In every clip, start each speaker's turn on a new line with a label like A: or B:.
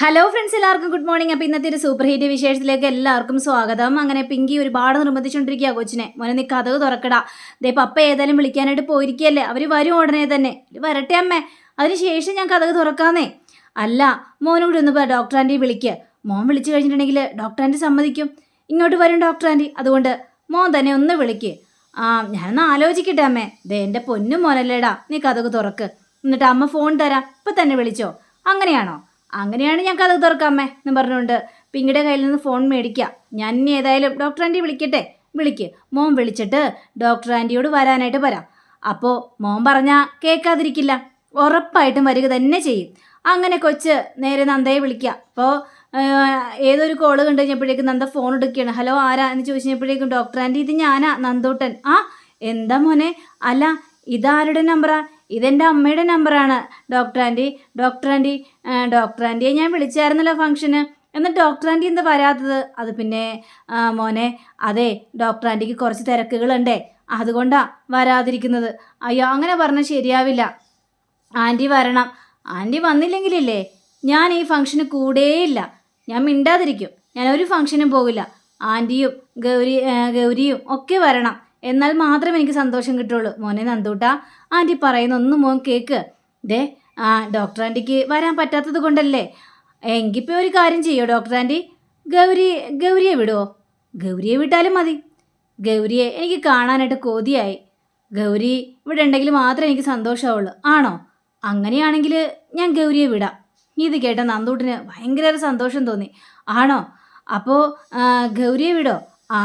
A: Hello friends എല്ലാവർക്കും good morning അപ്പോൾ ഇന്നത്തെ ഒരു സൂപ്പർ ഹീറ്റ് വിശേഷത്തിലേക്ക് എല്ലാവർക്കും സ്വാഗതം. അങ്ങനെ പിങ്കി ഒരുപാട് നിർബന്ധിച്ചുകൊണ്ടിരിക്കുക കൊച്ചിനെ. മോനെ നീ കഥ തുറക്കടാ. ദേ പപ്പ ഏതായാലും വിളിക്കാനായിട്ട് പോയിരിക്കുകയല്ലേ? അവർ വരും ഉടനെ തന്നെ. "ഇത് വരട്ടെ അമ്മേ. അതിനുശേഷം ഞാൻ കഥ തുറക്കാന്നേ. അല്ല മോനോട് ഒന്ന് പറ ഡോക്ടർ ആന്റി വിളിക്ക്. മോൻ വിളിച്ചു കഴിഞ്ഞിട്ടുണ്ടെങ്കിൽ ഡോക്ടർ സമ്മതിക്കും. ഇങ്ങോട്ട് വരും ഡോക്ടർ ആന്റി അതുകൊണ്ട് മോൻ തന്നെ ഒന്ന് വിളിക്ക്. ആ ഞാനൊന്ന് ആലോചിക്കട്ടെ അമ്മേ. ദേ എന്റെ പൊന്നും മോനല്ലേടാ. നീ കഥ തുറക്ക്. എന്നിട്ട് അമ്മ ഫോൺ തരാം. ഇപ്പം തന്നെ വിളിച്ചോ. അങ്ങനെയാണോ? അങ്ങനെയാണ് ഞാൻ കഥ തീർക്കാമേ എന്ന് പറഞ്ഞുകൊണ്ട് പിങ്കിയുടെ കയ്യിൽ നിന്ന് ഫോൺ മേടിക്കാം. ഞാൻ ഇനി ഏതായാലും ഡോക്ടർ ആന്റി വിളിക്കട്ടെ. വിളിക്ക്. മോൻ വിളിച്ചിട്ട് ഡോക്ടർ ആന്റിയോട് വരാനായിട്ട് വരാം അപ്പോൾ മോൻ പറഞ്ഞാൽ കേൾക്കാതിരിക്കില്ല ഉറപ്പായിട്ടും വരിക തന്നെ ചെയ്യും. അങ്ങനെ കൊച്ച് നേരെ നന്ദയെ വിളിക്കുക അപ്പോൾ ഏതൊരു കോൾ കണ്ടു കഴിഞ്ഞപ്പോഴേക്കും നന്ദ ഫോൺ എടുക്കുകയാണ് ഹലോ ആരാ? എന്ന് ചോദിച്ചു കഴിഞ്ഞപ്പോഴേക്കും ഡോക്ടർ ആന്റി ഇത് ഞാനാ നന്ദൂട്ടൻ. ആ എന്താ മോനെ? അല്ല ഇതാരുടെ നമ്പറാ ഇതെന്റെ അമ്മയുടെ നമ്പറാണ് doctor aunty doctor aunty doctor ആന്റിയെ ഞാൻ വിളിച്ചായിരുന്നല്ലോ ഫംഗ്ഷന് എന്നിട്ട് ഡോക്ടർ ആന്റി എന്താ വരാത്തത് അത് പിന്നെ മോനെ അതെ ഡോക്ടർ ആന്റിക്ക് കുറച്ച് തിരക്കുകളുണ്ടേ. അതുകൊണ്ടാണ് വരാതിരിക്കുന്നത്. അയ്യോ അങ്ങനെ പറഞ്ഞാൽ ശരിയാവില്ല. ആന്റി വരണം. ആന്റി വന്നില്ലെങ്കിലില്ലേ? ഞാൻ ഈ ഫംഗ്ഷന് കൂടേയില്ല. ഞാൻ മിണ്ടാതിരിക്കും. ഞാൻ ഒരു ഫംഗ്ഷനും പോകില്ല. ആന്റിയും ഗൗരി ഗൗരിയും ഒക്കെ വരണം. എന്നാൽ മാത്രം എനിക്ക് സന്തോഷം കിട്ടുള്ളൂ. മോനെ നന്ദൂട്ട ആന്റി പറയുന്ന ഒന്നും മോൻ കേക്ക്. ദേ ആ ഡോക്ടർ ആന്റിക്ക് വരാൻ പറ്റാത്തത് കൊണ്ടല്ലേ? എങ്കിപ്പോൾ ഒരു കാര്യം ചെയ്യോ ഡോക്ടർ ആന്റി ഗൗരി ഗൗരിയെ വിടുമോ ഗൗരിയെ വിട്ടാലും മതി. ഗൗരിയെ എനിക്ക് കാണാനായിട്ട് കോതിയായി. ഗൗരി ഇവിടെ ഉണ്ടെങ്കിൽ മാത്രമേ എനിക്ക് സന്തോഷമാവുള്ളൂ ആണോ? അങ്ങനെയാണെങ്കിൽ ഞാൻ ഗൗരിയെ വിടാം. ഇത് കേട്ട നന്ദൂട്ടിന് ഭയങ്കര സന്തോഷം തോന്നി. ആണോ? അപ്പോൾ ഗൗരിയെ വിടോ? ആ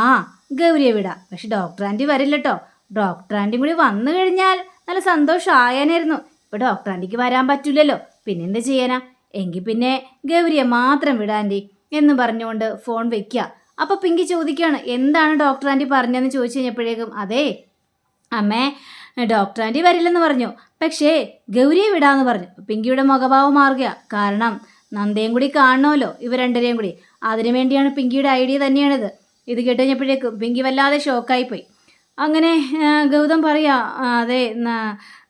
A: ഗൗരിയെ വിടാം. പക്ഷെ ഡോക്ടർ ആന്റി വരില്ല കേട്ടോ ഡോക്ടർ ആന്റിയും കൂടി വന്നു കഴിഞ്ഞാൽ നല്ല സന്തോഷമായേനായിരുന്നു. ഇപ്പോൾ ഡോക്ടർ ആന്റിക്ക് വരാൻ പറ്റില്ലല്ലോ പിന്നെ എന്ത് ചെയ്യാനാ? എങ്കിൽ പിന്നെ ഗൗരിയെ മാത്രം വിടാന്റി എന്ന് പറഞ്ഞുകൊണ്ട് ഫോൺ വെക്കുക അപ്പോൾ പിങ്കി ചോദിക്കുകയാണ് എന്താണ് ഡോക്ടർ ആന്റി പറഞ്ഞതെന്ന് ചോദിച്ചു കഴിഞ്ഞപ്പോഴേക്കും അതേ അമ്മേ ഡോക്ടർ ആന്റി വരില്ലെന്ന് പറഞ്ഞു. പക്ഷേ ഗൗരിയെ വിടാന്ന് പറഞ്ഞു. പിങ്കിയുടെ മുഖഭാവം മാറുക കാരണം നന്ദയും കൂടി കാണണമല്ലോ ഇവ രണ്ടരെയും കൂടി. അതിനു വേണ്ടിയാണ് പിങ്കിയുടെ ഐഡിയ തന്നെയാണിത്. ഇത് കേട്ട് കഴിഞ്ഞപ്പോഴേക്കും പിങ്കി വല്ലാതെ ഷോക്കായിപ്പോയി. അങ്ങനെ ഗൗതം പറയാ അതെ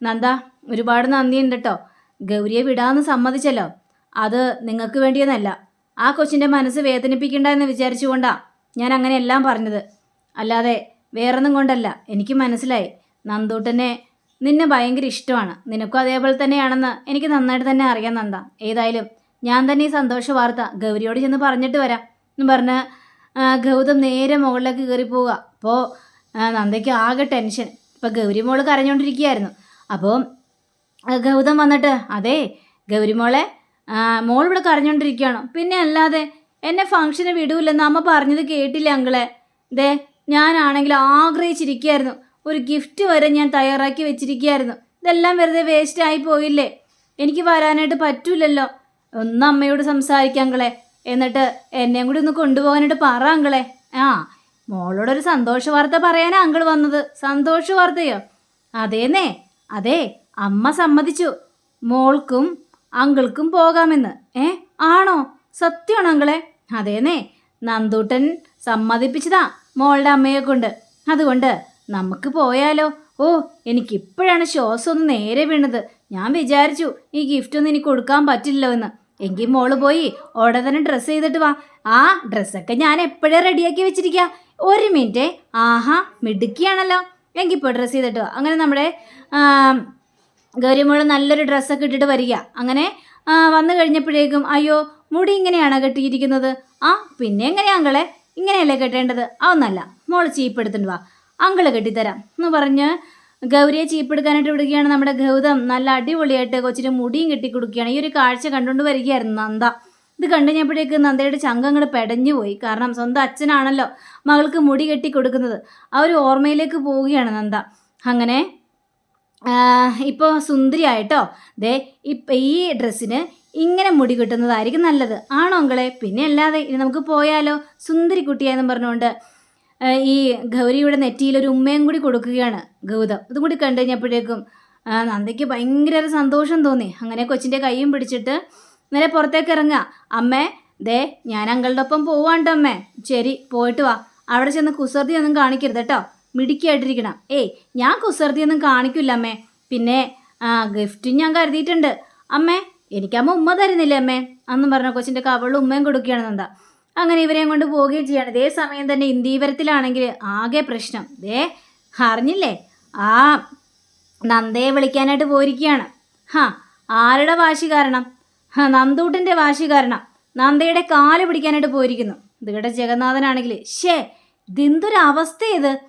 A: നന്ദ ഒരുപാട് നന്ദിയുണ്ട് കേട്ടോ ഗൗരിയെ വിടാമെന്ന് സമ്മതിച്ചല്ലോ. അത് നിങ്ങൾക്ക് വേണ്ടിയെന്നല്ല. ആ കൊച്ചിന്റെ മനസ്സ് വേദനിപ്പിക്കണ്ട എന്ന് വിചാരിച്ചുകൊണ്ടാ ഞാൻ അങ്ങനെ എല്ലാം പറഞ്ഞത്. അല്ലാതെ വേറൊന്നും കൊണ്ടല്ല. എനിക്ക് മനസ്സിലായി. നന്ദൂട്ടനെ നിന്നെ ഭയങ്കര ഇഷ്ടമാണ്. നിനക്കും അതേപോലെ തന്നെയാണെന്ന് എനിക്ക് നന്നായിട്ട് തന്നെ അറിയാം നന്ദ. ഏതായാലും ഞാൻ തന്നെ ഈ സന്തോഷ വാർത്ത ഗൗരിയോട് ചെന്ന് പറഞ്ഞിട്ട് വരാം. എന്ന് പറഞ്ഞ് ഗൗതം നേരെ മുകളിലേക്ക് കയറി പോവുക. അപ്പോൾ നന്ദയ്ക്ക് ആകെ ടെൻഷൻ. ഇപ്പോൾ ഗൗരി മോൾ കരഞ്ഞുകൊണ്ടിരിക്കുകയായിരുന്നു അപ്പോൾ ഗൗതം വന്നിട്ട് അതെ ഗൗരി മോളെ മോൾ ഇവിടെ കരഞ്ഞുകൊണ്ടിരിക്കുകയാണോ പിന്നെ അല്ലാതെ എന്നെ ഫംഗ്ഷന് വിടൂല്ലെന്ന് അമ്മ പറഞ്ഞത് കേട്ടില്ല അങ്കളെ? ദേ ഞാനാണെങ്കിൽ ആഗ്രഹിച്ചിരിക്കുകയായിരുന്നു. ഒരു ഗിഫ്റ്റ് വരെ ഞാൻ തയ്യാറാക്കി വെച്ചിരിക്കുകയായിരുന്നു. ഇതെല്ലാം വെറുതെ വേസ്റ്റ് ആയി പോയില്ലേ? എനിക്ക് വരാനായിട്ട് പറ്റൂലല്ലോ. ഒന്ന് അമ്മയോട് സംസാരിക്കാം അങ്കിളെ. എന്നിട്ട് എന്നെയും കൂടി ഒന്ന് കൊണ്ടുപോകാനായിട്ട് പറ അങ്കിളെ. ആ മോളോടൊരു സന്തോഷ വാർത്ത പറയാനാ അങ്കിൾ വന്നത്. സന്തോഷ വാർത്തയോ? അതേന്നേ. അതെ അമ്മ സമ്മതിച്ചു. മോൾക്കും അങ്കിൾക്കും പോകാമെന്ന്. ഏ ആണോ? സത്യമാണ് അങ്കിളെ. അതേന്നേ നന്ദൂട്ടൻ സമ്മതിപ്പിച്ചതാ മോളുടെ അമ്മയെ കൊണ്ട് അതുകൊണ്ട് നമുക്ക് പോയാലോ? ഓ എനിക്കിപ്പോഴാണ് ശ്വാസം ഒന്ന് നേരെ വീണത്. ഞാൻ വിചാരിച്ചു ഈ ഗിഫ്റ്റ് ഒന്നും എനിക്ക് കൊടുക്കാൻ പറ്റില്ലല്ലോ എന്ന്. എങ്കിൽ മോൾ പോയി ഉടനെ തന്നെ ഡ്രസ്സ് ചെയ്തിട്ട് വാ. ആ ഡ്രസ്സൊക്കെ ഞാൻ എപ്പോഴേ റെഡിയാക്കി വെച്ചിരിക്കുക ഒരു മിനിറ്റ് ആഹാ മിടുക്കിയാണല്ലോ. എങ്കിൽ ഇപ്പോൾ ഡ്രസ്സ് ചെയ്തിട്ട് വാ. അങ്ങനെ നമ്മുടെ ഗൗരിമോൾ നല്ലൊരു ഡ്രസ്സൊക്കെ ഇട്ടിട്ട് വരിക. അങ്ങനെ വന്നു കഴിഞ്ഞപ്പോഴേക്കും അയ്യോ മുടി ഇങ്ങനെയാണ് കെട്ടിയിരിക്കുന്നത്? ആ പിന്നെ എങ്ങനെയാ ഇങ്ങനെയല്ലേ കെട്ടേണ്ടത്? അതൊന്നല്ല. മോൾ ചീപ്പ് എടുത്തിട്ട് വാ. അങ്കിൾ കെട്ടിത്തരാം എന്ന് പറഞ്ഞ് ഗൗരിയെ ചീപ്പ് എടുക്കാനായിട്ട് വിടുകയാണ് നമ്മുടെ ഗൗതം. നല്ല അടിപൊളിയായിട്ട് കൊച്ചിന് മുടിയും കെട്ടി കൊടുക്കുകയാണ് ഈ ഒരു കാഴ്ച കണ്ടുകൊണ്ട് വരികയായിരുന്നു നന്ദ. ഇത് കണ്ടു കഴിഞ്ഞപ്പോഴേക്ക് നന്ദയുടെ ചങ്കങ്ങൾ പെടഞ്ഞു പോയി. കാരണം സ്വന്തം അച്ഛനാണല്ലോ മകൾക്ക് മുടി കെട്ടി കൊടുക്കുന്നത് ആ ഒരു ഓർമ്മയിലേക്ക് പോവുകയാണ് നന്ദ. അങ്ങനെ ഇപ്പോൾ സുന്ദരിയായിട്ടോ ദേ ഇപ്പം ഈ ഡ്രസ്സിന് ഇങ്ങനെ മുടി കിട്ടുന്നതായിരിക്കും നല്ലത്. ആണോ അങ്കളെ? പിന്നെ അല്ലാതെ ഇനി നമുക്ക് പോയാലോ? സുന്ദരി കുട്ടിയായെന്നും പറഞ്ഞുകൊണ്ട് ഈ ഗൗരിയുടെ നെറ്റിയിൽ ഒരു ഉമ്മയും കൂടി കൊടുക്കുകയാണ് ഗൗതം. ഇതും കൂടി കണ്ടു കഴിഞ്ഞപ്പോഴേക്കും നന്ദയ്ക്ക് ഭയങ്കര സന്തോഷം തോന്നി. അങ്ങനെ കൊച്ചിന്റെ കൈയും പിടിച്ചിട്ട് നേരെ പുറത്തേക്ക് ഇറങ്ങുക. അമ്മേ ദേ ഞാൻ അങ്കളുടെ ഒപ്പം പോവാണ്ടോ അമ്മേ. ശരി പോയിട്ട് വാ. അവിടെ ചെന്ന് കുസൃതി ഒന്നും കാണിക്കരുത് കേട്ടോ. മിടുക്കിയായിട്ടിരിക്കണം. ഏയ് ഞാൻ കുസൃതിയൊന്നും കാണിക്കില്ല അമ്മേ. പിന്നെ ഗിഫ്റ്റും ഞാൻ കരുതിയിട്ടുണ്ട്. അമ്മേ എനിക്കമ്മ ഉമ്മ തരുന്നില്ലേ അമ്മേ? അന്നും പറഞ്ഞ കൊച്ചിന്റെ കവളും ഉമ്മയും കൊടുക്കുകയാണ് നന്ദ. അങ്ങനെ ഇവരെയും കൊണ്ട് പോവുകയും ചെയ്യാണ്. ഇതേ സമയം തന്നെ ഇന്ദീവരത്തിലാണെങ്കിൽ ആകെ പ്രശ്നം. ദേ അറിഞ്ഞില്ലേ? ആ നന്ദയെ വിളിക്കാനായിട്ട് പോയിരിക്കുകയാണ്. ഹാ ആരുടെ വാശി കാരണം? ഹാ നന്ദൂട്ടന്റെ വാശി കാരണം. നന്ദയുടെ കാൽ പിടിക്കാനായിട്ട് പോയിരിക്കുന്നു. ഇതിവിടെ ജഗന്നാഥനാണെങ്കിൽ. ഷേ ഇതെന്തൊരു അവസ്ഥ ഇത്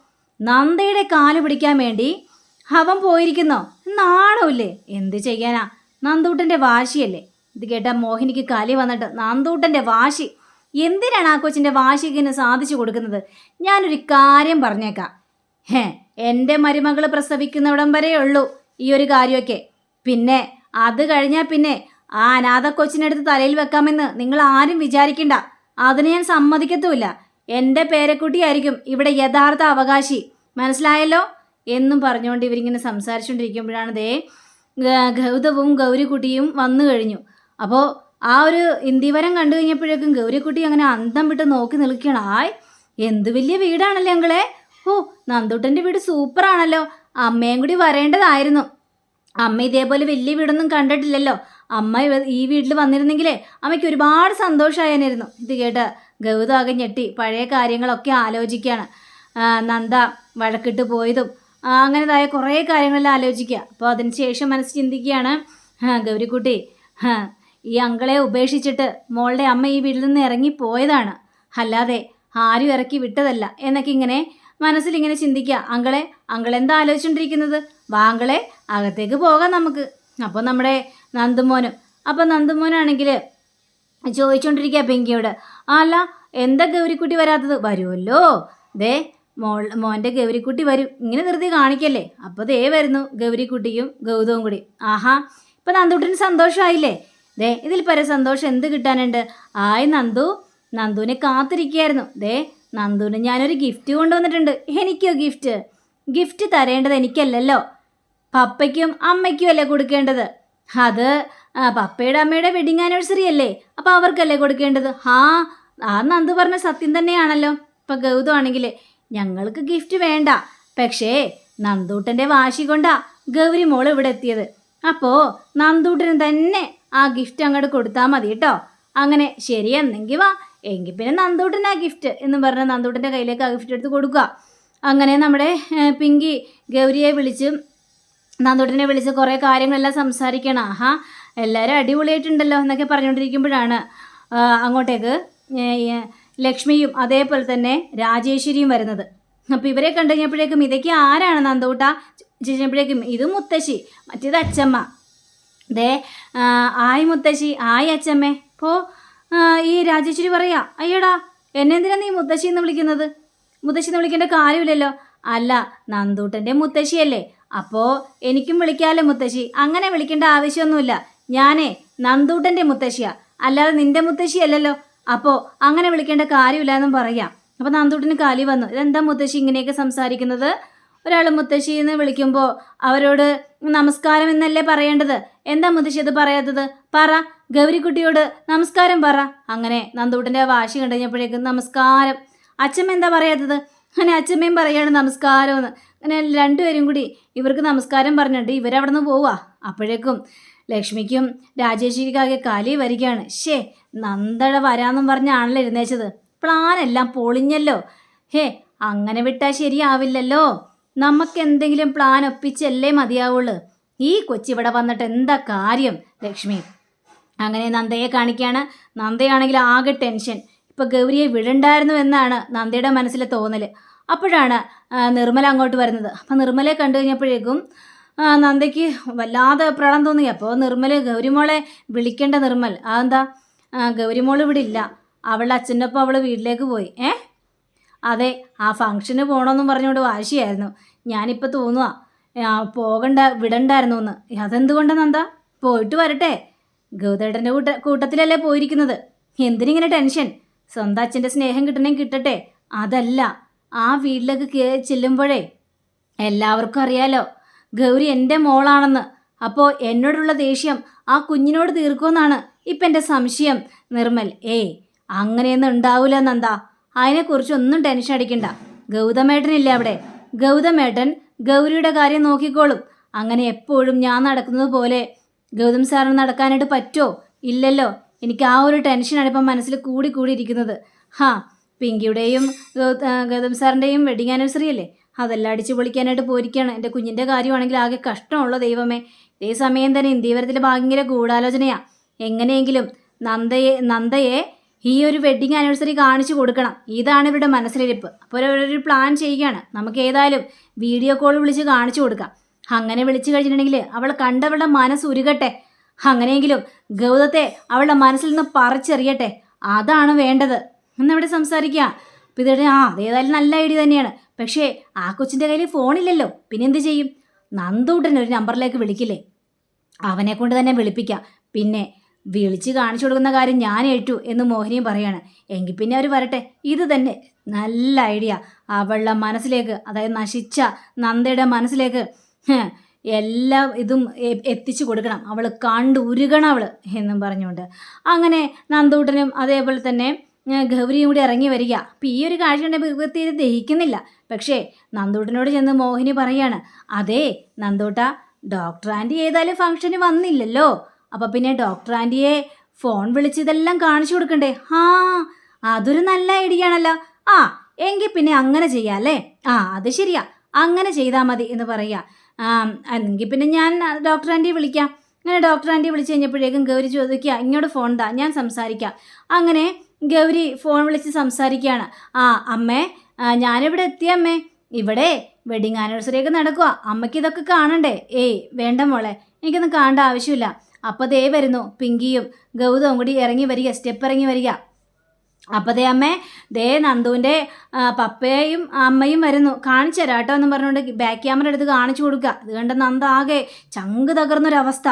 A: നന്ദയുടെ കാൽ പിടിക്കാൻ വേണ്ടി അവൻ പോയിരിക്കുന്നോ. നാണമില്ലേ എന്ത് ചെയ്യാനാ? നന്ദൂട്ടന്റെ വാശിയല്ലേ? ഇത് കേട്ട മോഹിനിക്ക് കലി വന്നിട്ട് നന്ദൂട്ടന്റെ വാശി. എന്തിനാണ് ആ കൊച്ചിന്റെ വാശികന് സാധിച്ചു കൊടുക്കുന്നത്? ഞാനൊരു കാര്യം പറഞ്ഞേക്കാം. ഹേ എന്റെ മരുമകൾ പ്രസവിക്കുന്നിടം വരെ ഉള്ളൂ ഈ ഒരു കാര്യമൊക്കെ. പിന്നെ അത് കഴിഞ്ഞാൽ പിന്നെ ആ അനാഥ കൊച്ചിനെടുത്ത് തലയിൽ വെക്കാമെന്ന് നിങ്ങൾ ആരും വിചാരിക്കണ്ട. അതിന് ഞാൻ സമ്മതിക്കത്തുമില്ല. എന്റെ പേരക്കുട്ടിയായിരിക്കും ഇവിടെ യഥാർത്ഥ അവകാശി. മനസ്സിലായല്ലോ? എന്നും പറഞ്ഞുകൊണ്ട് ഇവരിങ്ങനെ സംസാരിച്ചുകൊണ്ടിരിക്കുമ്പോഴാണ് ദേ ഗൗതവും ഗൗരിക്കുട്ടിയും വന്നു കഴിഞ്ഞു. അപ്പോൾ ആ ഒരു ഇന്ദിവരം കണ്ടു കഴിഞ്ഞപ്പോഴേക്കും ഗൗരിക്കുട്ടി അങ്ങനെ അന്തം വിട്ട് നോക്കി നിൽക്കുകയാണ്. ആയ് എന്ത് വലിയ വീടാണല്ലേ ഞങ്ങളെ ഓ നന്ദുട്ടന്റെ വീട് സൂപ്പറാണല്ലോ. അമ്മയും കൂടി വരേണ്ടതായിരുന്നു. അമ്മ ഇതേപോലെ വലിയ വീടൊന്നും കണ്ടിട്ടില്ലല്ലോ. അമ്മ ഈ വീട്ടിൽ വന്നിരുന്നെങ്കിലേ അമ്മയ്ക്ക് ഒരുപാട് സന്തോഷമായനായിരുന്നു ഇത് കേട്ട് ഗൗതം ആകെ ഞെട്ടി. പഴയ കാര്യങ്ങളൊക്കെ ആലോചിക്കുകയാണ്. നന്ദ വഴക്കിട്ട് പോയതും അങ്ങനെതായ കുറേ കാര്യങ്ങളെല്ലാം ആലോചിക്കുക. അപ്പോൾ അതിന് ശേഷം മനസ്സ് ചിന്തിക്കുകയാണ് ഗൗരിക്കുട്ടി. ഈ അങ്കളെ ഉപേക്ഷിച്ചിട്ട് മോളുടെ അമ്മ ഈ വീട്ടിൽ നിന്ന് ഇറങ്ങി പോയതാണ്. അല്ലാതെ ആരും ഇറക്കി വിട്ടതല്ല എന്നൊക്കെ ഇങ്ങനെ മനസ്സിലിങ്ങനെ ചിന്തിക്കുക. അങ്കളെ അങ്കളെന്താ ആലോചിച്ചുകൊണ്ടിരിക്കുന്നത് വാങ്കളെ അകത്തേക്ക് പോകാം നമുക്ക്. അപ്പോൾ നമ്മുടെ നന്ദുമോനും അപ്പോൾ നന്ദുമോനാണെങ്കിൽ ചോദിച്ചുകൊണ്ടിരിക്കുക പെങ്കിയോട്. "ആ, അല്ല എന്താ ഗൗരിക്കുട്ടി വരാത്തത്? വരുമല്ലോ ദേ മോൾ മോന്റെ ഗൗരിക്കുട്ടി വരും. ഇങ്ങനെ നിർത്തി കാണിക്കല്ലേ? അപ്പോൾ ദേ വരുന്നു ഗൗരിക്കുട്ടിയും ഗൗതവും കൂടി. ആഹാ ഇപ്പം നന്ദുട്ടിന് സന്തോഷമായില്ലേ? ദേ ഇതിൽ പര സന്തോഷം എന്ത് കിട്ടാനുണ്ട്? ആയ് നന്ദു നന്ദുവിനെ കാത്തിരിക്കുകയായിരുന്നു. ദേ നന്ദുവിന് ഞാനൊരു ഗിഫ്റ്റ് കൊണ്ടുവന്നിട്ടുണ്ട്. എനിക്കോ ഗിഫ്റ്റ് ഗിഫ്റ്റ് തരേണ്ടത് എനിക്കല്ലല്ലോ. പപ്പയ്ക്കും അമ്മയ്ക്കും അല്ലേ കൊടുക്കേണ്ടത്? അത് പപ്പയുടെ അമ്മയുടെ വെഡിങ് ആനിവേഴ്സറി അല്ലേ? അപ്പോൾ അവർക്കല്ലേ കൊടുക്കേണ്ടത്? ആ ആ നന്ദു പറഞ്ഞ സത്യം തന്നെയാണല്ലോ. ഇപ്പം ഗൗതമാണെങ്കിൽ ഞങ്ങൾക്ക് ഗിഫ്റ്റ് വേണ്ട. പക്ഷേ നന്ദൂട്ടന്റെ വാശി കൊണ്ടാ ഗൗരി മോൾ ഇവിടെ എത്തിയത്. അപ്പോൾ നന്ദൂട്ടന് തന്നെ ആ ഗിഫ്റ്റ് അങ്ങോട്ട് കൊടുത്താൽ മതി കേട്ടോ അങ്ങനെ ശരി എന്നെങ്കിൽ വാ. എങ്കിൽ പിന്നെ നന്ദൂട്ടനാ ഗിഫ്റ്റ് എന്ന് പറഞ്ഞ് നന്ദൂട്ടന്റെ കയ്യിലേക്ക് ആ ഗിഫ്റ്റ് എടുത്ത് കൊടുക്കുക. അങ്ങനെ നമ്മുടെ പിങ്കി ഗൗരിയെ വിളിച്ച് നന്ദൂട്ടനെ വിളിച്ച് കുറേ കാര്യങ്ങളെല്ലാം സംസാരിക്കണം. ആഹാ എല്ലാവരും അടിപൊളിയായിട്ടുണ്ടല്ലോ എന്നൊക്കെ പറഞ്ഞുകൊണ്ടിരിക്കുമ്പോഴാണ് അങ്ങോട്ടേക്ക് ലക്ഷ്മിയും അതേപോലെ തന്നെ രാജേശ്വരിയും വരുന്നത്. അപ്പോൾ ഇവരെ കണ്ടു കഴിഞ്ഞപ്പോഴേക്കും ഇതൊക്കെ ആരാണ് നന്ദൂട്ട? ചോദിച്ചപ്പോഴേക്കും ഇത് മുത്തശ്ശി മറ്റേത് അച്ചമ്മ. ദേ ആയ് മുത്തശ്ശി ആയ് അച്ചമ്മേ. പോ ഈ രാജേശ്വരി പറയാ അയ്യടാ എന്നെന്തിനാ നീ മുത്തശ്ശി എന്ന് വിളിക്കുന്നത്? മുത്തശ്ശി എന്ന് വിളിക്കേണ്ട കാര്യമില്ലല്ലോ. അല്ല നന്ദൂട്ടന്റെ മുത്തശ്ശിയല്ലേ. അപ്പോൾ എനിക്കും വിളിക്കാമല്ലോ മുത്തശ്ശി. അങ്ങനെ വിളിക്കേണ്ട ആവശ്യമൊന്നുമില്ല. ഞാനേ നന്ദൂട്ടന്റെ മുത്തശ്ശിയാ. അല്ലാതെ നിന്റെ മുത്തശ്ശിയല്ലല്ലോ. അപ്പോൾ അങ്ങനെ വിളിക്കേണ്ട കാര്യമില്ല എന്നും പറയാം. അപ്പോൾ നന്ദൂട്ടിന് കാലി വന്നു. ഇതെന്താ മുത്തശ്ശി ഇങ്ങനെയൊക്കെ സംസാരിക്കുന്നത്? ഒരാൾ മുത്തശ്ശി എന്ന് വിളിക്കുമ്പോൾ അവരോട് നമസ്കാരം എന്നല്ലേ പറയേണ്ടത്? എന്താ മുത്തശ്ശി അത് പറയാത്തത്? പറ. ഗൗരിക്കുട്ടിയോട് നമസ്കാരം പറ. അങ്ങനെ നന്ദൂട്ടന്റെ വാശി കണ്ടു കഴിഞ്ഞപ്പോഴേക്കും നമസ്കാരം. അച്ഛമ്മ എന്താ പറയാത്തത്? അങ്ങനെ അച്ഛമ്മയും പറയാണ് നമസ്കാരം എന്ന് അങ്ങനെ രണ്ടുപേരും കൂടി ഇവർക്ക് നമസ്കാരം പറഞ്ഞിട്ട് ഇവരവിടെ നിന്ന് പോവാ. അപ്പോഴേക്കും ലക്ഷ്മിക്കും രാജേഷിക്കാകെ കലി വരികയാണ്. ഷേ നന്ദട വരാമെന്നും പറഞ്ഞാണല്ലോ എഴുന്നേച്ചത് പ്ലാൻ എല്ലാം പൊളിഞ്ഞല്ലോ. ഹേ അങ്ങനെ വിട്ടാൽ ശരിയാവില്ലല്ലോ. നമുക്ക് എന്തെങ്കിലും പ്ലാൻ ഒപ്പിച്ചല്ലേ മതിയാവുള്ളൂ. ഈ കൊച്ചിവിടെ വന്നിട്ട് എന്താ കാര്യം ലക്ഷ്മി? അങ്ങനെ നന്ദയെ കാണിക്കുകയാണ് നന്ദയാണെങ്കിൽ ആകെ ടെൻഷൻ. ഇപ്പോൾ ഗൗരിയെ വിടണ്ടായിരുന്നു എന്നാണ് നന്ദയുടെ മനസ്സിലെ തോന്നൽ അപ്പോഴാണ് നിർമ്മല അങ്ങോട്ട് വരുന്നത്. അപ്പം നിർമ്മലയെ കണ്ടു കഴിഞ്ഞപ്പോഴേക്കും നന്ദയ്ക്ക് വല്ലാതെ പ്രളം തോന്നി. അപ്പോൾ നിർമ്മൽ ഗൗരിമോളെ വിളിക്കേണ്ട നിർമ്മൽ. അതെന്താ ഗൗരിമോൾ ഇവിടെ ഇല്ല. അവളുടെ അച്ഛന്റെ ഒപ്പം അവൾ വീട്ടിലേക്ക് പോയി. ഏ? അതെ ആ ഫംഗ്ഷന് പോകണമെന്നും പറഞ്ഞുകൊണ്ട് വാശിയായിരുന്നു. ഞാനിപ്പോൾ തോന്നുക പോകണ്ട വിടണ്ടായിരുന്നു എന്ന് അതെന്തുകൊണ്ടാണ് നന്ദ? പോയിട്ട് വരട്ടെ. ഗൗതേട്ടന്റെ കൂട്ട കൂട്ടത്തിലല്ലേ പോയിരിക്കുന്നത്? എന്തിനിങ്ങനെ ടെൻഷൻ? സ്വന്തം അച്ഛന്റെ സ്നേഹം കിട്ടണേ കിട്ടട്ടെ. അതല്ല ആ വീട്ടിലേക്ക് ചെല്ലുമ്പോഴേ എല്ലാവർക്കും അറിയാലോ ഗൗരി എന്റെ മോളാണെന്ന്. അപ്പോൾ എന്നോടുള്ള ദേഷ്യം ആ കുഞ്ഞിനോട് തീർക്കുമെന്നാണ് ഇപ്പം എന്റെ സംശയം. നിർമ്മൽ ഏയ് അങ്ങനെയൊന്നും ഉണ്ടാവില്ല നന്ദ. അതിനെക്കുറിച്ചൊന്നും ടെൻഷൻ അടിക്കണ്ട. ഗൗതമേട്ടനില്ലേ അവിടെ? ഗൗതമേട്ടൻ ഗൗരിയുടെ കാര്യം നോക്കിക്കോളും. അങ്ങനെ എപ്പോഴും ഞാൻ നടക്കുന്നത് പോലെ ഗൗതം സാറിന് നടക്കാനായിട്ട് പറ്റുമോ ഇല്ലല്ലോ. എനിക്ക് ആ ഒരു ടെൻഷനാണ് ഇപ്പം മനസ്സിൽ കൂടി കൂടി ഇരിക്കുന്നത്. ഹാ പിങ്കിയുടെയും ഗൗതം സാറിന്റെയും വെഡിങ് ആനിവേഴ്സറി അല്ലേ? അതെല്ലാം അടിച്ചു പൊളിക്കാനായിട്ട് പോയിരിക്കുകയാണ്. എന്റെ കുഞ്ഞിന്റെ കാര്യമാണെങ്കിൽ ആകെ കഷ്ടമുള്ള ദൈവമേ. ഇതേ സമയം തന്നെ ഇന്ത്യവരത്തിലെ ഭയങ്കര ഗൂഢാലോചനയാണ് എങ്ങനെയെങ്കിലും നന്ദയെ നന്ദയെ ഈ ഒരു വെഡിങ് ആനിവേഴ്സറി കാണിച്ചു കൊടുക്കണം. ഇതാണ് ഇവരുടെ മനസ്സിലിരിപ്പ്. അപ്പോൾ ഒരു പ്ലാൻ ചെയ്യുകയാണ്. നമുക്ക് ഏതായാലും വീഡിയോ കോൾ വിളിച്ച് കാണിച്ചു കൊടുക്കാം. അങ്ങനെ വിളിച്ചു കഴിഞ്ഞിട്ടുണ്ടെങ്കിൽ അവൾ കണ്ടവളുടെ മനസ്സ് ഉരുകട്ടെ. അങ്ങനെയെങ്കിലും ഗൗതത്തെ അവളുടെ മനസ്സിൽ നിന്ന് പറിച്ചെറിയട്ടെ. അതാണ് വേണ്ടത്. എന്നിവിടെ സംസാരിക്കുക. അപ്പം ഇതിടെ ആ അതേതായാലും നല്ല ഐഡിയ തന്നെയാണ്. പക്ഷേ ആ കൊച്ചിന്റെ കയ്യിൽ ഫോണില്ലല്ലോ പിന്നെ എന്ത് ചെയ്യും? നന്ദൂട്ടൻ ഒരു നമ്പറിലേക്ക് വിളിക്കില്ലേ? അവനെ കൊണ്ട് തന്നെ വിളിപ്പിക്കാം. പിന്നെ വിളിച്ച് കാണിച്ചു കൊടുക്കുന്ന കാര്യം ഞാൻ ഏറ്റു എന്ന് മോഹിനിയും പറയാണ്. എങ്കിൽ പിന്നെ അവർ വരട്ടെ. ഇത് തന്നെ നല്ല ഐഡിയ അവളുടെ മനസ്സിലേക്ക് അതായത് നശിച്ച നന്ദയുടെ മനസ്സിലേക്ക് എല്ലാം ഇതും എത്തിച്ചു കൊടുക്കണം. അവൾ കണ്ടു ഉരുകണം അവൾ എന്നും പറഞ്ഞുകൊണ്ട്. അങ്ങനെ നന്ദൂട്ടനും അതേപോലെ തന്നെ ഗൗരിയും കൂടി ഇറങ്ങി വരിക. അപ്പം ഈ ഒരു കാഴ്ച കണ്ടപ്പോൾ തീരെ ദഹിക്കുന്നില്ല. പക്ഷേ നന്ദൂട്ടനോട് ചെന്ന് മോഹിനി പറയാണ് അതേ നന്ദൂട്ട ഡോക്ടർ ആന്റി ഏതായാലും ഫംഗ്ഷന് വന്നില്ലല്ലോ. അപ്പം പിന്നെ ഡോക്ടർ ആന്റിയെ ഫോൺ വിളിച്ച് ഇതെല്ലാം കാണിച്ചു കൊടുക്കണ്ടേ? ആ അതൊരു നല്ല ഐഡിയ ആണല്ലോ. ആ എങ്കിൽ പിന്നെ അങ്ങനെ ചെയ്യാം അല്ലേ? ആ അത് ശരിയാ. അങ്ങനെ ചെയ്താൽ മതി എന്ന് പറയുക എങ്കിൽ പിന്നെ ഞാൻ ഡോക്ടർ ആന്റിയെ വിളിക്കാം. അങ്ങനെ ഡോക്ടർ ആന്റി വിളിച്ച് കഴിഞ്ഞപ്പോഴേക്കും ഗൗരി ചോദിക്കുക ഇങ്ങോട്ട് ഫോൺ താ ഞാൻ സംസാരിക്കാം. അങ്ങനെ ഗൗരി ഫോൺ വിളിച്ച് സംസാരിക്കുകയാണ് ആ അമ്മേ ഞാനിവിടെ എത്തിയ അമ്മേ. ഇവിടെ വെഡിങ് ആനിവേഴ്സറി ഒക്കെ നടക്കുക അമ്മയ്ക്ക് ഇതൊക്കെ കാണണ്ടേ? ഏയ് വേണ്ട മോളെ. എനിക്കൊന്നും കാണേണ്ട ആവശ്യമില്ല. അപ്പോൾ ദേ വരുന്നു പിങ്കിയും. ഗൗതവും കൂടി ഇറങ്ങി വരിക സ്റ്റെപ്പ് ഇറങ്ങി വരിക. അപ്പോൾ ദേ അമ്മേ ദേ നന്ദുവിന്റെ പപ്പയും അമ്മയും വരുന്നു. കാണിച്ചു തരാം കേട്ടോ എന്ന് പറഞ്ഞുകൊണ്ട് ബാക്ക് ക്യാമറ എടുത്ത് കാണിച്ചു കൊടുക്കുക. അത് കണ്ട നന്ദ ആകെ ചങ്ക് തകർന്നൊരവസ്ഥ.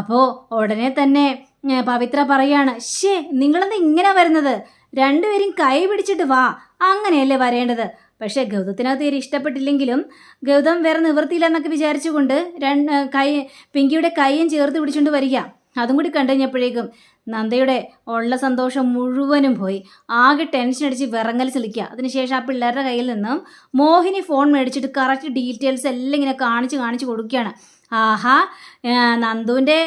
A: അപ്പോൾ ഉടനെ തന്നെ പവിത്ര പറയാണ് ഷേ നിങ്ങളെന്താ ഇങ്ങനെ വരുന്നത്? രണ്ടുപേരും കൈ പിടിച്ചിട്ട് വാ. അങ്ങനെയല്ലേ വരേണ്ടത്? പക്ഷേ ഗൗതത്തിന് അത് തീരെ ഇഷ്ടപ്പെട്ടില്ലെങ്കിലും ഗൗതം വേറെ നിവൃത്തിയില്ല എന്നൊക്കെ വിചാരിച്ചുകൊണ്ട് രണ്ട് കൈ പിങ്കിയുടെ കൈയും ചേർത്ത് പിടിച്ചുകൊണ്ട് വരിക. അതും കൂടി കണ്ടു കഴിഞ്ഞപ്പോഴേക്കും നന്ദയുടെ ഉള്ള സന്തോഷം മുഴുവനും പോയി. ആകെ ടെൻഷൻ അടിച്ച് വിറങ്ങൽ ചെളിക്കുക അതിനുശേഷം ആ പിള്ളേരുടെ കയ്യിൽ നിന്നും മോഹിനി ഫോൺ മേടിച്ചിട്ട് കറക്റ്റ് ഡീറ്റെയിൽസ് എല്ലാം ഇങ്ങനെ കാണിച്ച് കാണിച്ച് കൊടുക്കുകയാണ്. ആഹാ നന്ദുവിന്റെ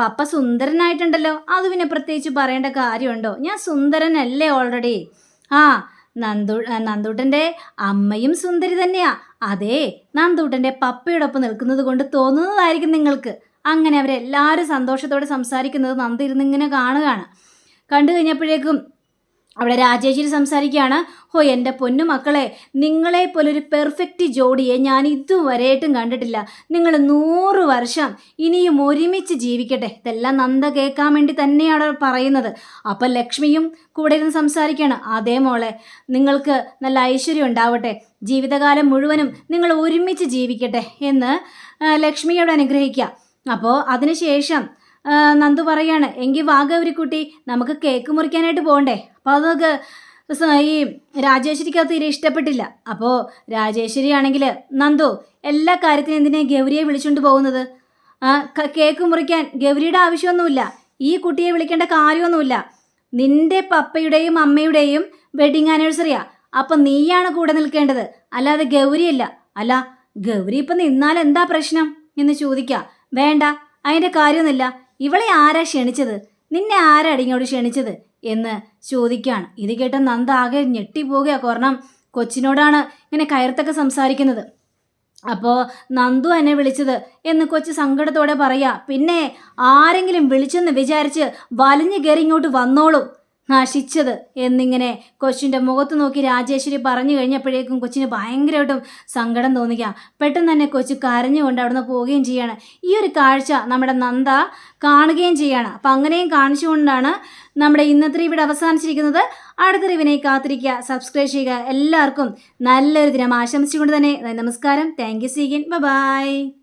A: പപ്പ സുന്ദരനായിട്ടുണ്ടല്ലോ. അത് പിന്നെ പ്രത്യേകിച്ച് പറയേണ്ട കാര്യമുണ്ടോ? ഞാൻ സുന്ദരനല്ലേ ഓൾറെഡി ആ നന്ദു നന്ദൂട്ടന്റെ അമ്മയും സുന്ദരി തന്നെയാ. അതെ നന്ദൂട്ടന്റെ പപ്പയോടൊപ്പം നിൽക്കുന്നത് കൊണ്ട് തോന്നുന്നതായിരിക്കും നിങ്ങൾക്ക്. അങ്ങനെ അവരെല്ലാവരും സന്തോഷത്തോടെ സംസാരിക്കുന്നത് നന്ദി ഇരുന്നിങ്ങനെ കാണുകയാണ്. കണ്ടു കഴിഞ്ഞപ്പോഴേക്കും അവിടെ രാജേശ്വരി സംസാരിക്കുകയാണ് ഹോ എന്റെ പൊന്നു മക്കളെ നിങ്ങളെ പോലൊരു പെർഫെക്റ്റ് ജോഡിയെ ഞാൻ ഇതുവരെയായിട്ടും കണ്ടിട്ടില്ല. നിങ്ങൾ നൂറ് വർഷം ഇനിയും ഒരുമിച്ച് ജീവിക്കട്ടെ. ഇതെല്ലാം നന്ദ കേൾക്കാൻ വേണ്ടി തന്നെയാണ് പറയുന്നത്. അപ്പം ലക്ഷ്മിയും കൂടെ ഇരുന്ന് സംസാരിക്കുകയാണ്. അതേ മോളെ നിങ്ങൾക്ക് നല്ല ഐശ്വര്യം ഉണ്ടാവട്ടെ. ജീവിതകാലം മുഴുവനും നിങ്ങൾ ഒരുമിച്ച് ജീവിക്കട്ടെ എന്ന് ലക്ഷ്മിയോട് അനുഗ്രഹിക്കുക. അപ്പോൾ അതിനുശേഷം നന്ദു പറയാണ് എങ്കിൽ വാഗവരിക്കുട്ടി നമുക്ക് കേക്ക് മുറിക്കാനായിട്ട് പോകണ്ടേ? അപ്പോൾ അതൊക്കെ നമുക്ക് ഈ രാജേശ്വരിക്ക് അത് തീരെ ഇഷ്ടപ്പെട്ടില്ല. അപ്പോൾ രാജേശ്വരി ആണെങ്കിൽ നന്ദു എല്ലാ കാര്യത്തിനും എന്തിനാ ഗൗരിയെ വിളിച്ചുകൊണ്ട് പോകുന്നത്? കേക്ക് മുറിക്കാൻ ഗൗരിയുടെ ആവശ്യമൊന്നുമില്ല. ഈ കുട്ടിയെ വിളിക്കേണ്ട കാര്യമൊന്നുമില്ല. നിന്റെ പപ്പയുടെയും അമ്മയുടെയും വെഡിങ് ആനിവേഴ്സറിയാ അപ്പം നീയാണ് കൂടെ നിൽക്കേണ്ടത്. അല്ലാതെ ഗൗരിയല്ല. അല്ല ഗൗരി ഇപ്പം നിന്നാൽ എന്താ പ്രശ്നം? എന്ന് ചോദിക്കുക വേണ്ട അതിന്റെ കാര്യമൊന്നുമില്ല. ഇവളെ ആരാ ക്ഷണിച്ചത്? നിന്നെ ആരാ ഇങ്ങോട്ട് ക്ഷണിച്ചത്? എന്ന് ചോദിക്കുകയാണ് ഇത് കേട്ട നന്ദ ആകെ ഞെട്ടിപ്പോകുക കാരണം കൊച്ചിനോടാണ് ഇങ്ങനെ കയർത്തൊക്കെ സംസാരിക്കുന്നത്. അപ്പോൾ നന്ദു എന്നെ വിളിച്ചത് എന്ന് കൊച്ചു സങ്കടത്തോടെ പറയാ. പിന്നെ ആരെങ്കിലും വിളിച്ചെന്ന് വിചാരിച്ച് വലിഞ്ഞു കയറി ഇങ്ങോട്ട് വന്നോളും. നശിച്ചത് എന്നിങ്ങനെ കൊച്ചിന്റെ മുഖത്ത് നോക്കി രാജേശ്വരി പറഞ്ഞു കഴിഞ്ഞപ്പോഴേക്കും കൊച്ചിന് ഭയങ്കരമായിട്ടും സങ്കടം തോന്നിക്കുക. പെട്ടെന്ന് തന്നെ കൊച്ചു കരഞ്ഞുകൊണ്ട് അവിടുന്ന് പോവുകയും ചെയ്യാണ്. ഈ ഒരു കാഴ്ച നമ്മുടെ നന്ദ കാണുകയും ചെയ്യാണ്. അപ്പം അങ്ങനെയും കാണിച്ചുകൊണ്ടാണ് നമ്മുടെ ഇന്നത്തെ ഇവിടെ അവസാനിച്ചിരിക്കുന്നത്. അടുത്ത റിവിനെ കാത്തിരിക്കുക. സബ്സ്ക്രൈബ് ചെയ്യുക. എല്ലാവർക്കും നല്ലൊരു ദിനം ആശംസിച്ചുകൊണ്ട് തന്നെ നമസ്കാരം. Thank you സീഗിൻ by